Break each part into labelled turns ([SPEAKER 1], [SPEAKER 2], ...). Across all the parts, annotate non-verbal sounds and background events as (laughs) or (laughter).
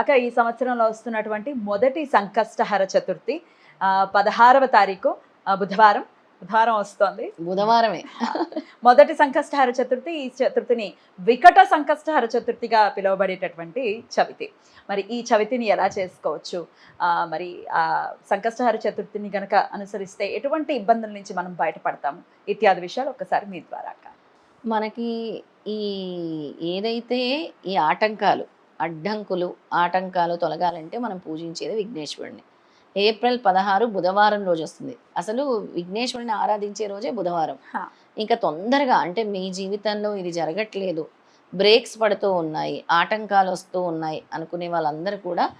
[SPEAKER 1] అక్క ఈ సంవత్సరంలో వస్తున్నటువంటి మొదటి సంకష్టహర చతుర్థి పదహారవ తారీఖు బుధవారం. బుధవారం వస్తోంది.
[SPEAKER 2] బుధవారమే. (laughs)
[SPEAKER 1] మొదటి సంకష్టహర చతుర్థి ఈ చతుర్థిని వికట సంకష్టహర చతుర్థిగా పిలువబడేటటువంటి చవితి. మరి ఈ చవితిని ఎలా చేసుకోవచ్చు? మరి ఆ సంకష్టహర చతుర్థిని గనక అనుసరిస్తే ఎటువంటి ఇబ్బందుల నుంచి మనం బయటపడతాము? ఇత్యాది విషయాలు ఒక్కసారి మీ ద్వారా
[SPEAKER 2] మనకి ఈ ఏదైతే ఈ ఆటంకాలు అడ్డంకులు ఆటంకాలు తొలగాలంటే మనం పూజించేది విఘ్నేశ్వరుడిని ఏప్రిల్ పదహారు బుధవారం రోజు వస్తుంది. అసలు విఘ్నేశ్వరుని ఆరాధించే రోజే బుధవారం. ఇంకా తొందరగా అంటే మీ జీవితంలో ఇది జరగట్లేదు. బ్రేక్స్ పడుతూ ఉన్నాయి ఆటంకాలు వస్తూ ఉన్నాయి అనుకునే వాళ్ళందరూ కూడా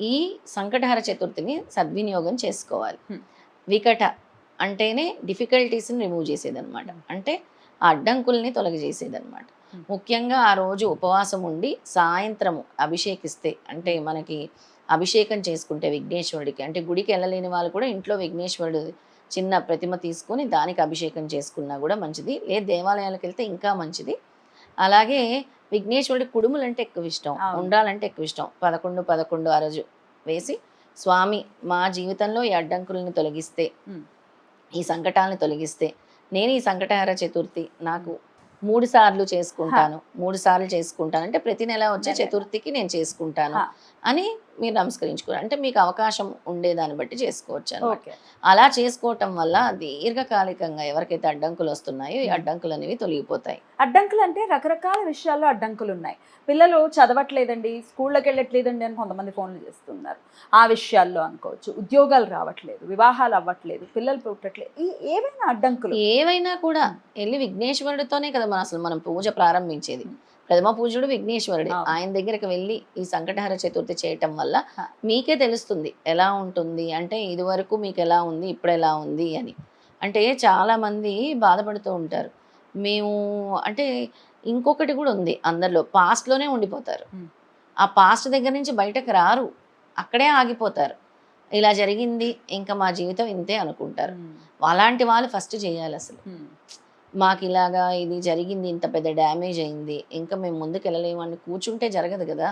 [SPEAKER 2] ఈ సంకటహర చతుర్థిని సద్వినియోగం చేసుకోవాలి. వికట అంటేనే డిఫికల్టీస్ని రిమూవ్ చేసేదన్నమాట. అంటే ఆ అడ్డంకుల్ని తొలగజేసేదన్నమాట
[SPEAKER 1] Hmm.
[SPEAKER 2] ముఖ్యంగా ఆ రోజు ఉపవాసం ఉండి సాయంత్రము అభిషేకిస్తే అంటే మనకి అభిషేకం చేసుకుంటే విఘ్నేశ్వరుడికి అంటే గుడికి వెళ్ళలేని వాళ్ళు కూడా ఇంట్లో విఘ్నేశ్వరుడు చిన్న ప్రతిమ తీసుకొని దానికి అభిషేకం చేసుకున్నా కూడా మంచిది లేదు దేవాలయాలకు వెళ్తే ఇంకా మంచిది అలాగే విఘ్నేశ్వరుడి కుడుములు అంటే ఎక్కువ ఇష్టం. ఉండాలంటే ఎక్కువ ఇష్టం పదకొండు పదకొండు ఆ రోజు వేసి స్వామి మా జీవితంలో ఈ అడ్డంకుల్ని తొలగిస్తే. ఈ సంకటాలను తొలగిస్తే నేను ఈ సంకటహార చతుర్థి నాకు మూడు సార్లు చేసుకుంటాను మూడు సార్లు చేసుకుంటాను అంటే ప్రతి నెల వచ్చే. చతుర్థికి నేను చేసుకుంటాను. అని మీరు నమస్కరించుకోవాలి అంటే మీకు అవకాశం ఉండేదాన్ని బట్టి చేసుకోవచ్చు అన్నమాట
[SPEAKER 1] ఓకే.
[SPEAKER 2] అలా చేసుకోవటం వల్ల దీర్ఘకాలికంగా ఎవరికైతే అడ్డంకులు వస్తున్నాయో ఈ. అడ్డంకులు అనేవి తొలగిపోతాయి.
[SPEAKER 1] అడ్డంకులు అంటే రకరకాల విషయాల్లో అడ్డంకులు ఉన్నాయి పిల్లలు చదవట్లేదండి స్కూళ్ళకి వెళ్ళట్లేదండి అని కొంతమంది ఫోన్లు చేస్తున్నారు. ఆ విషయాల్లో అనుకోవచ్చు. ఉద్యోగాలు రావట్లేదు వివాహాలు అవ్వట్లేదు పిల్లలు పుట్టట్లేదు ఈ ఏవైనా అడ్డంకులు?
[SPEAKER 2] ఏవైనా కూడా వెళ్ళి విఘ్నేశ్వరుడితోనే కదా మనం అసలు మనం పూజ ప్రారంభించేది. ప్రథమ పూజుడు విఘ్నేశ్వరుడే. ఆయన దగ్గరికి వెళ్ళి ఈ సంకటహర చతుర్థి చేయటం వల్ల. మీకే తెలుస్తుంది ఎలా ఉంటుంది అంటే ఇదివరకు మీకు ఎలా ఉంది ఇప్పుడు ఎలా ఉంది అని. అంటే చాలా మంది బాధపడుతూ ఉంటారు. మేము అంటే ఇంకొకటి కూడా ఉంది అందరిలో పాస్ట్లోనే ఉండిపోతారు. ఆ పాస్ట్ దగ్గర నుంచి బయటకు రారు. అక్కడే ఆగిపోతారు. ఇలా జరిగింది ఇంకా మా జీవితం ఇంతే అనుకుంటారు. అలాంటి వాళ్ళు ఫస్ట్ చేయాలి అసలు. మాకు ఇలాగా ఇది జరిగింది ఇంత పెద్ద డ్యామేజ్ అయింది ఇంకా మేము ముందుకు వెళ్ళలేము అని కూర్చుంటే జరగదు కదా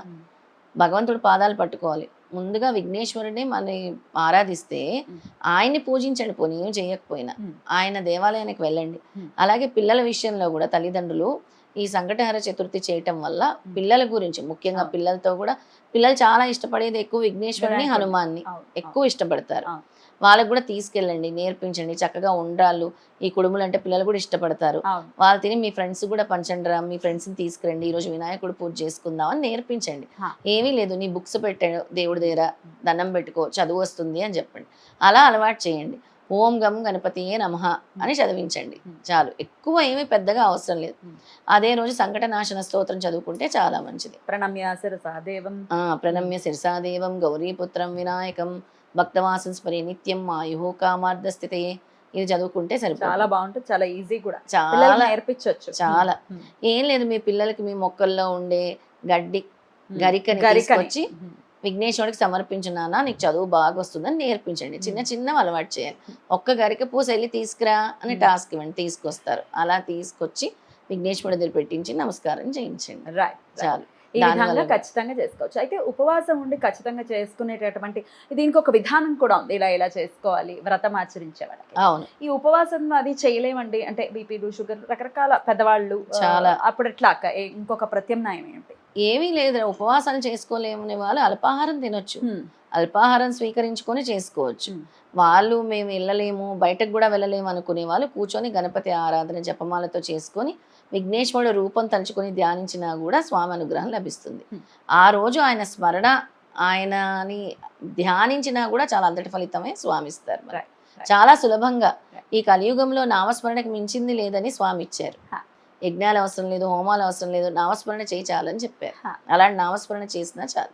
[SPEAKER 2] భగవంతుడు పాదాలు పట్టుకోవాలి ముందుగా విఘ్నేశ్వరుడిని మన ఆరాధిస్తే. ఆయన్ని పూజించండి పోనీ ఏం చేయకపోయినా. ఆయన దేవాలయానికి వెళ్ళండి. అలాగే పిల్లల విషయంలో కూడా తల్లిదండ్రులు ఈ సంకటహర చతుర్థి చేయటం వల్ల పిల్లల గురించి ముఖ్యంగా. పిల్లలతో కూడా పిల్లలు చాలా ఇష్టపడేది ఎక్కువ విఘ్నేశ్వరుని. హనుమాన్ని ఎక్కువ ఇష్టపడతారు. వాళ్ళకు కూడా తీసుకెళ్ళండి నేర్పించండి చక్కగా ఉండ్రాళ్ళు ఈ కుడుములు అంటే పిల్లలు కూడా ఇష్టపడతారు. వాళ్ళు తిని మీ ఫ్రెండ్స్ కూడా పంచండిరా మీ ఫ్రెండ్స్ని తీసుకురండి. ఈరోజు వినాయకుడు పూజ చేసుకుందాం అని నేర్పించండి. ఏమీ లేదు నీ బుక్స్ పెట్టాడు దేవుడి దగ్గర దండం పెట్టుకో చదువు వస్తుంది అని చెప్పండి. అలా అలవాటు చేయండి. ఓం గం గణపతియే నమః అని చదివించండి. చాలు. ఎక్కువ ఏమీ పెద్దగా అవసరం లేదు. అదే రోజు సంకటనాశన స్తోత్రం చదువుకుంటే చాలా మంచిది.
[SPEAKER 1] ప్రణమ్య శిరసాదేవం.
[SPEAKER 2] ప్రణమ్య శిరసాదేవం గౌరీపుత్రం వినాయకం భక్తవాసం స్మరి నిత్యం ఆయు కామార్థ స్థితయే ఇది చదువుకుంటే
[SPEAKER 1] చాలా
[SPEAKER 2] సరిపోతుంది
[SPEAKER 1] బాగుంటుంది చాలా ఈజీ కూడా.
[SPEAKER 2] చాలా
[SPEAKER 1] నేర్పించవచ్చు
[SPEAKER 2] చాలా. ఏం లేదు మీ పిల్లలకి మీ మొక్కల్లో ఉండే గడ్డి గరికని తీసుకొచ్చి విఘ్నేశ్వరుడికి సమర్పించున్నానా నీకు చదువు బాగా వస్తుందని నేర్పించండి. చిన్న. చిన్న అలవాటు చేయాలి. ఒక్క గరిక పూస వెళ్ళి తీసుకురా అని. టాస్క్ ఇవ్వండి తీసుకొస్తారు. అలా తీసుకొచ్చి విఘ్నేశ్వరుడి దగ్గర పెట్టించి నమస్కారం చేయించండి.
[SPEAKER 1] రైట్
[SPEAKER 2] చాలు.
[SPEAKER 1] ఈ విధంగా ఖచ్చితంగా చేసుకోవచ్చు. అయితే ఉపవాసం ఉండి ఖచ్చితంగా చేసుకునేటటువంటి దీనికి ఒక విధానం కూడా ఉంది. ఇలా ఇలా చేసుకోవాలి వ్రతం ఆచరించే వాళ్ళకి.
[SPEAKER 2] అవును.
[SPEAKER 1] ఈ ఉపవాసం అది చేయలేమండి. అంటే బీపీలు షుగర్ రకరకాల పెద్దవాళ్ళు
[SPEAKER 2] చాలా.
[SPEAKER 1] అప్పుడు ఎట్లా ఇంకొక ప్రత్యామ్నాయం ఏంటి
[SPEAKER 2] ఏమీ లేదు ఉపవాసాలు చేసుకోలేమనే వాళ్ళు అల్పాహారం తినొచ్చు అల్పాహారం స్వీకరించుకొని చేసుకోవచ్చు. వాళ్ళు మేము వెళ్ళలేము బయటకు కూడా వెళ్ళలేము అనుకునే వాళ్ళు కూర్చొని గణపతి ఆరాధన జపమాలతో చేసుకొని విఘ్నేశ్వరుడు రూపం తలుచుకొని ధ్యానించినా కూడా స్వామి అనుగ్రహం లభిస్తుంది. ఆ రోజు ఆయన స్మరణ ఆయనని ధ్యానించినా కూడా చాలా అంతటి ఫలితమే స్వామి ఇస్తారు. చాలా సులభంగా. ఈ కలియుగంలో నామస్మరణకి మించింది లేదని స్వామి ఇచ్చారు. యజ్ఞాలు అవసరం లేదు హోమాలు అవసరం లేదు నామస్మరణ చేయి చాలని చెప్పారు. అలాంటి నామస్మరణ చేసినా చాలు.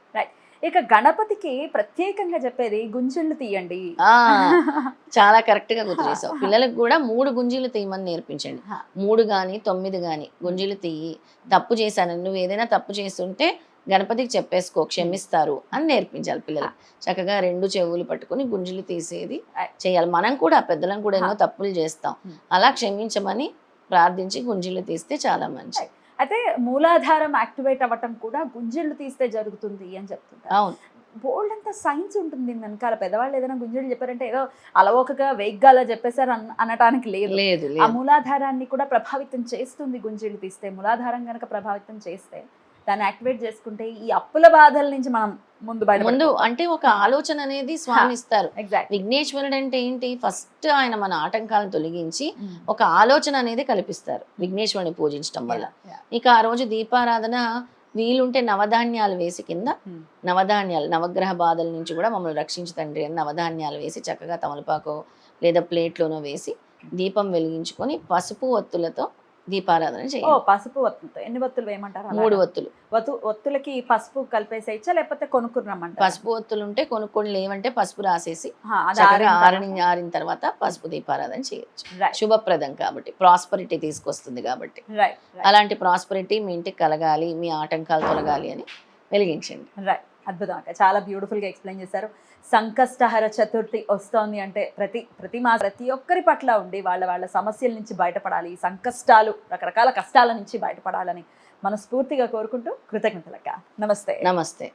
[SPEAKER 1] ఇక గణపతికి ప్రత్యేకంగా చెప్పేది గుంజుళ్ళు తీయండి. (laughs)
[SPEAKER 2] చాలా కరెక్ట్గా గుర్తు చేసావు. పిల్లలకు కూడా మూడు గుంజీలు తీయమని నేర్పించండి. మూడు గాని తొమ్మిది గాని గుంజీలు తీయి. తప్పు చేశాను నువ్వు ఏదైనా తప్పు చేస్తుంటే గణపతికి చెప్పేసుకో క్షమిస్తారు అని నేర్పించాలి పిల్లలు. చక్కగా రెండు చెవులు పట్టుకొని గుంజులు తీసేది. చేయాలి. మనం కూడా పెద్దలం కూడా ఎన్నో. తప్పులు చేస్తాం. అలా క్షమించమని ప్రార్థించి గుంజీలు తీస్తే చాలా మంచిది.
[SPEAKER 1] అయితే మూలాధారం యాక్టివేట్ అవ్వటం కూడా గుంజిళ్ళు తీస్తే జరుగుతుంది అని చెప్తుంటారు.
[SPEAKER 2] అవును.
[SPEAKER 1] బోల్డ్ అంత సైన్స్ ఉంటుంది వెనకాల. పెద్దవాళ్ళు ఏదైనా గుంజిళ్ళు చెప్పారంటే ఏదో అలవోకగా వేగ్గా అలా చెప్పేశారు అన్- అనటానికి లేదు.
[SPEAKER 2] లేదు
[SPEAKER 1] ఆ మూలాధారాన్ని కూడా ప్రభావితం చేస్తుంది గుంజిళ్ళు తీస్తే. మూలాధారం కనుక ప్రభావితం చేస్తే దాన్ని యాక్టివేట్ చేసుకుంటే ఈ అప్పుల బాధల నుంచి మనం ముందు
[SPEAKER 2] ముందు అంటే ఒక ఆలోచన అనేది స్వామి ఇస్తారు.
[SPEAKER 1] ఎగ్జాక్ట్
[SPEAKER 2] విఘ్నేశ్వరుడు అంటే ఏంటి? ఫస్ట్ ఆయన మన ఆటంకాలను తొలగించి ఒక ఆలోచన అనేది కల్పిస్తారు విఘ్నేశ్వరుని పూజించడం వల్ల. ఇక ఆ రోజు దీపారాధన వీలుంటే నవధాన్యాలు వేసి కింద. నవధాన్యాలు నవగ్రహ బాధల నుంచి కూడా మమ్మల్ని రక్షించు తండ్రి అని నవధాన్యాలు వేసి చక్కగా తమలపాకో లేదా ప్లేట్లోనో వేసి దీపం వెలిగించుకొని పసుపు ఒత్తులతో దీపారాధన
[SPEAKER 1] ఓ
[SPEAKER 2] చేయాలి
[SPEAKER 1] పసుపు ఒత్తులతో. ఎన్ని ఒత్తులు వేయమంటారు?
[SPEAKER 2] మూడు ఒత్తులు.
[SPEAKER 1] ఒత్తు ఒత్తులకి పసుపు కలిపేసేయచ్చా లేకపోతే కొనుక్కుని రమ్మంటారా?
[SPEAKER 2] పసుపు ఒత్తులు ఉంటే కొనుక్కొని లేవంటే పసుపు రాసేసి
[SPEAKER 1] ఆరిన
[SPEAKER 2] ఆరిన తర్వాత పసుపు దీపారాధన చేయొచ్చు. శుభప్రదం కాబట్టి. ప్రాస్పరిటీ తీసుకొస్తుంది కాబట్టి. అలాంటి ప్రాస్పరిటీ మీ ఇంటికి కలగాలి మీ ఆటంకాలు తొలగాలి అని వెలిగించండి.
[SPEAKER 1] Right. అద్భుతం అక్క చాలా బ్యూటిఫుల్గా ఎక్స్ప్లెయిన్ చేశారు. సంకష్టహర చతుర్థి వస్తోంది అంటే ప్రతి ప్రతి మా ప్రతి ఒక్కరి పట్ల ఉండి వాళ్ళ వాళ్ళ సమస్యల నుంచి బయటపడాలి సంకష్టాలు రకరకాల కష్టాల నుంచి బయటపడాలని మనస్ఫూర్తిగా కోరుకుంటూ కృతజ్ఞతలక్క. నమస్తే.
[SPEAKER 2] నమస్తే.